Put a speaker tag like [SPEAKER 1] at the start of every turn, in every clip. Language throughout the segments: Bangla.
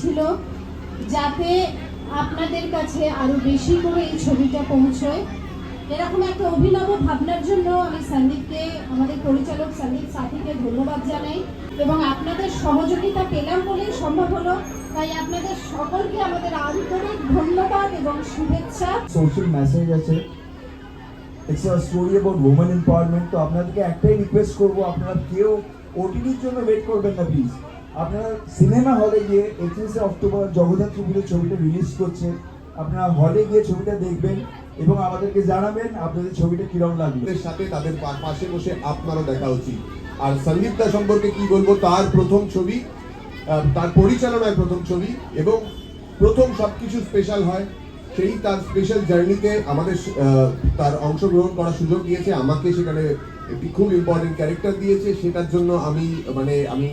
[SPEAKER 1] ছিল যাতে আপনাদের কাছে আরও বেশি করে এই ছবিটা পৌঁছয়। এরকম একটা অভিনব ভাবনার জন্য আমি সন্দীপকে, আমাদের পরিচালক সন্দীপ সাথীকে ধন্যবাদ জানাই এবং আপনাদের সহযোগিতা পেলাম বলেই সম্ভব হলো। তাই আপনাদের সকলকে আমাদের আন্তরিক ধন্যবাদ এবং শুভেচ্ছা।
[SPEAKER 2] সোশ্যাল মেসেজ আছে। It's a story about women empowerment তো আপনাদেরকে একটাই রিকোয়েস্ট করব, আপনারা কেউ ওটিটির জন্য ওয়েট করবেন না প্লিজ আপনারা সিনেমা হলে গিয়ে একত্রিশে অক্টোবর জগদ্ধাত্রী পুজোর ছবিটা রিলিজ করছে। আপনারা হলে গিয়ে ছবিটা দেখবেন এবং আমাদেরকে জানাবেন আপনাদের ছবিটা কিরম
[SPEAKER 3] তাদের সাথে তাদের পাশে বসে আপনারও দেখা উচিত। আর সন্দীপ দা সম্পর্কে কি বলব? তার প্রথম ছবি তার পরিচালনায় প্রথম ছবি এবং প্রথম সবকিছু স্পেশাল হয়। সেই তার স্পেশাল জার্নিতে আমাদের তার অংশগ্রহণ করার সুযোগ দিয়েছে। আমাকে সেখানে একটি খুব ইম্পর্টেন্ট ক্যারেক্টার দিয়েছে সেটার জন্য আমি মানে আমি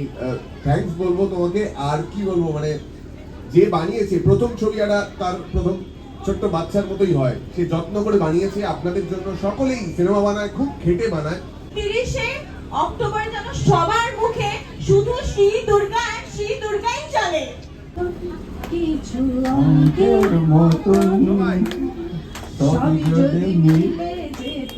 [SPEAKER 3] থ্যাঙ্কস বলব তোমাকে। আর কি বলব মানে যে বানিয়েছে প্রথম ছবি একটা তার প্রথম ছোট্ট বাচ্চার মতোই হয়। সে যত্ন করে বানিয়েছে আপনাদের জন্য সকলেই সিনেমা বানায় খুব খেটে বানায়।
[SPEAKER 4] তিরিশে অক্টোবর যেন সবার মুখে শুধু শ্রী দুর্গা আর শ্রী দুর্গাই চলে।
[SPEAKER 1] কিছু অঙ্কের মতন সবই। যদি মিলে যেত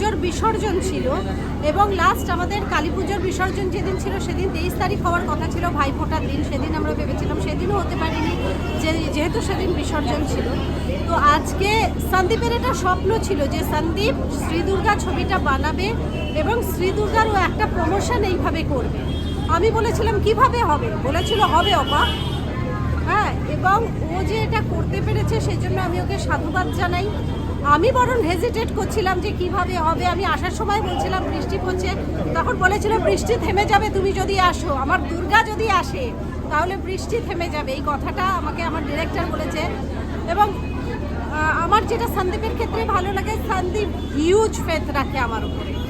[SPEAKER 5] পুজোর বিসর্জন ছিল এবং লাস্ট আমাদের কালী পুজোর বিসর্জন যেদিন ছিল সেদিন তেইশ তারিখ হওয়ার কথা ছিল, ভাইফোঁটার দিন। সেদিন আমরা ভেবেছিলাম সেদিনও হতে পারিনি, যে যেহেতু সেদিন বিসর্জন ছিল। তো আজকে সন্দীপের এটা স্বপ্ন ছিল যে সন্দীপ শ্রী দুর্গা ছবিটা বানাবে এবং শ্রী দুর্গারও একটা প্রমোশন এইভাবে করবে। আমি বলেছিলাম, কীভাবে হবে? বলেছিল, হবে অপা হ্যাঁ এবং ও যে এটা করতে পেরেছে সেজন্য আমি ওকে সাধুবাদ জানাই। আমি বরং হেজিটেট করছিলাম যে কীভাবে হবে। আমি আসার সময় বলছিলাম, বৃষ্টি পড়ছে। তখন বলেছিল, বৃষ্টি থেমে যাবে, তুমি যদি আসো। আমার দুর্গা যদি আসে, তাহলে বৃষ্টি থেমে যাবে। এই কথাটা আমাকে আমার ডিরেক্টর বলেছে। এবং আমার যেটা সন্দীপের ক্ষেত্রে ভালো লাগে, সন্দীপ হিউজ ফেথ রাখে আমার উপরে।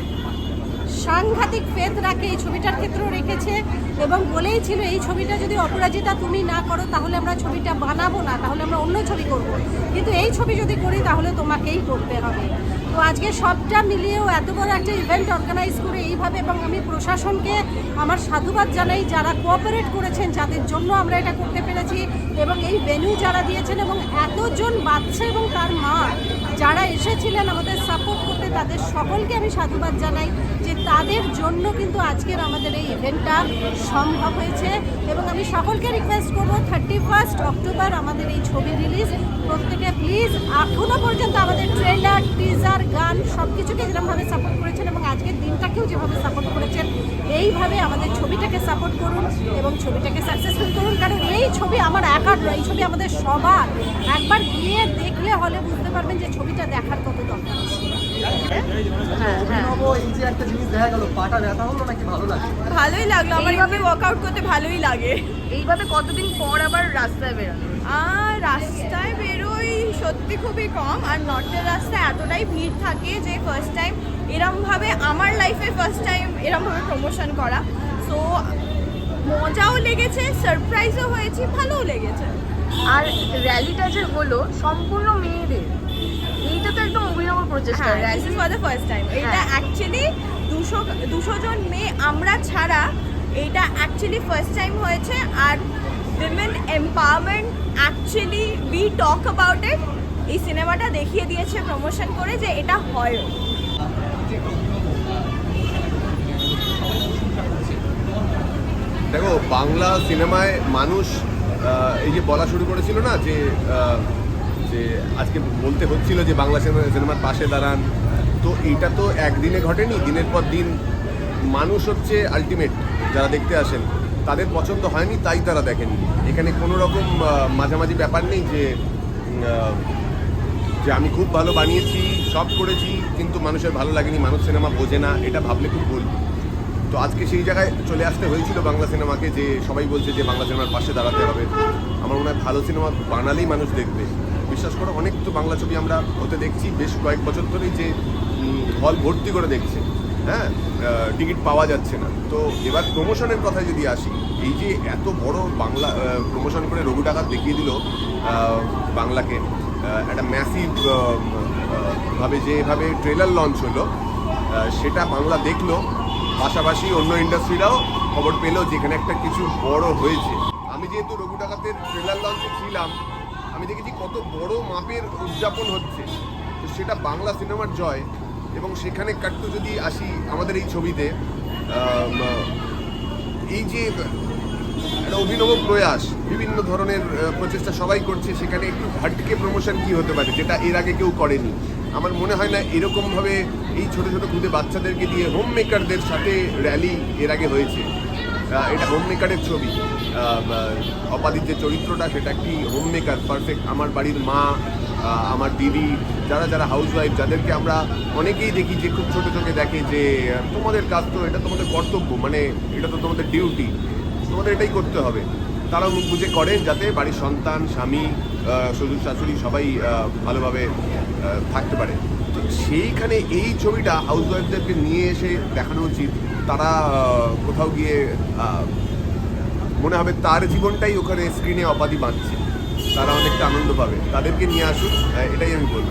[SPEAKER 5] সাংঘাতিক ফেদ রাখে, এই ছবিটার ক্ষেত্রেও রেখেছে এবং বলেই ছিল, এই ছবিটা যদি অপরাজিতা তুমি না করো, তাহলে আমরা ছবিটা বানাবো না, তাহলে আমরা অন্য ছবি করব। কিন্তু এই ছবি যদি করি, তাহলে তোমাকেই করতে হবে। তো আজকে সবটা মিলিয়েও এত বড় একটা ইভেন্ট অর্গানাইজ করে এইভাবে এবং আমি প্রশাসনকে আমার সাধুবাদ জানাই, যারা কোঅপারেট করেছেন, যাদের জন্য আমরা এটা করতে পেরেছি এবং এই ভেন্যু যারা দিয়েছেন এবং এতজন বাচ্চা এবং তার মা যারা এসেছিলেন আমাদের সাপোর্ট করতে, তাদের সকলকে আমি সাধুবাদ জানাই যে তাদের জন্য কিন্তু আজকের আমাদের এই ইভেন্টটা সম্ভব হয়েছে এবং আমি সকলকে রিকোয়েস্ট করব থার্টি ফার্স্ট অক্টোবর আমাদের এই ছবি রিলিজ প্রত্যেকে প্লিজ এখনও পর্যন্ত আমাদের ট্রেলার টিজার গান সব কিছুকে যেরকমভাবে সাপোর্ট করেছেন এবং আজকের দিনটাকেও যেভাবে সাপোর্ট করেছেন, এইভাবে আমাদের ছবিটাকে সাপোর্ট করুন এবং ছবিটাকে সাকসেসফুল করুন। কারণ এই ছবি আমার একার নয়, এই ছবি আমাদের সবার। একবার গিয়ে দেখলে হলে বুঝতে পারবেন যে ছবিটা দেখার কত দরকার
[SPEAKER 6] অভিনব এই যে একটা জিনিস দেখা গেল পাটা ব্যথা হলো নাকি ভালো লাগে
[SPEAKER 4] ভালোই লাগল আমার এইভাবে ওয়ার্কআউট করতে ভালোই লাগে।
[SPEAKER 7] এইভাবে কতদিন পর আবার রাস্তায় বেরোনো
[SPEAKER 4] আর রাস্তায় বেরোই সত্যি খুবই কম আর নর্থের রাস্তায় এতটাই ভিড় থাকে যে ফার্স্ট টাইম এরমভাবে আমার লাইফে ফার্স্ট টাইম এরমভাবে প্রমোশন করা। সো মজাও লেগেছে সারপ্রাইজও হয়েছে ভালোও লেগেছে।
[SPEAKER 7] আর র্যালিটা যে হলো সম্পূর্ণ মেয়েদের। প্রচেষ্টা
[SPEAKER 4] হ্যাঁ this is for the first time এটা। অ্যাকচুয়ালি দুশো দুশো জন মেয়ে আমরা ছাড়া এইটা অ্যাকচুয়ালি ফার্স্ট টাইম হয়েছে আর women empowerment actually we talk about it এই সিনেমাটা দেখিয়ে দিয়েছে প্রমোশন করে যে এটা হয়।
[SPEAKER 3] দেখো বাংলা সিনেমায় মানুষ এই যে বলা শুরু করেছিল না যে যে আজকে বলতে হচ্ছিল যে বাংলা সিনেমা সিনেমার পাশে দাঁড়ান। তো এইটা তো একদিনে ঘটেনি, দিনের পর দিন মানুষ হচ্ছে আলটিমেট যারা দেখতে আসেন, তাদের পছন্দ হয়নি, তাই তারা দেখেনি এখানে কোনো রকম মাঝামাঝি ব্যাপার নেই যে যে আমি খুব ভালো বানিয়েছি, সব করেছি, কিন্তু মানুষের ভালো লাগেনি, মানুষ সিনেমা বোঝে না, এটা ভাবলে খুব ভুল। তো আজকে সেই জায়গায় চলে আসতে হয়েছিল বাংলা সিনেমাকে, যে সবাই বলছে যে বাংলা সিনেমার পাশে দাঁড়াতে হবে। আমার মনে হয় ভালো সিনেমা বানালেই মানুষ দেখবে। বিশ্বাস করো, অনেক তো বাংলা ছবি আমরা হতে দেখছি। বেশ কয়েক বছর ধরেই যে হল ভর্তি করে দেখছে হ্যাঁ? টিকিট পাওয়া যাচ্ছে না। তো এবার প্রমোশনের কথায় যদি আসি, এই যে এত বড় বাংলা প্রমোশন করে রঘু ডাকাত দেখিয়ে দিল বাংলাকে একটা ম্যাসিভ ভাবে যেভাবে ট্রেলার লঞ্চ হলো সেটা বাংলা দেখল, পাশাপাশি অন্য ইন্ডাস্ট্রিরাও খবর পেল যেখানে একটা কিছু বড় হয়েছে। আমি যেহেতু রঘু ডাকাতের ট্রেলার লঞ্চে ছিলাম আমি দেখেছি কত বড় মাপের উদযাপন হচ্ছে। তো সেটা বাংলা সিনেমার জয়। এবং সেখানে কাট্টু যদি আসি আমাদের এই ছবিতে এই যে একটা অভিনব প্রয়াস, বিভিন্ন ধরনের প্রচেষ্টা সবাই করছে, সেখানে একটু হাটকে প্রমোশন কি হতে পারে, যেটা এর আগে কেউ করেনি? আমার মনে হয় না এরকমভাবে এই ছোট ছোট খুদে বাচ্চাদেরকে দিয়ে হোম মেকারদের সাথে র্যালি এর আগে হয়েছে। এটা হোম মেকারের ছবি অপাদির যে চরিত্রটা, সেটা একটি হোম মেকার পারফেক্ট আমার বাড়ির মা আমার দিদি, যারা যারা হাউস ওয়াইফ যাদেরকে আমরা অনেকেই দেখি যে খুব ছোটো চোখে দেখে যে তোমাদের কাজ তো, এটা তোমাদের কর্তব্য মানে এটা তো তোমাদের ডিউটি তোমাদের এটাই করতে হবে। তারা মুখ বুঝে করে যাতে বাড়ির সন্তান, স্বামী শ্বশুর, শাশুড়ি সবাই ভালোভাবে থাকতে পারে। সেইখানে এই ছবিটা হাউস ওয়াইফদেরকে নিয়ে এসে দেখানো উচিত। তারা কোথাও গিয়ে মনে হবে তার জীবনটাই ওখানে স্ক্রিনে অপাধি বাঁধছে। তারা অনেকটা আনন্দ পাবে। তাদেরকে নিয়ে আসুন এটাই আমি বলব।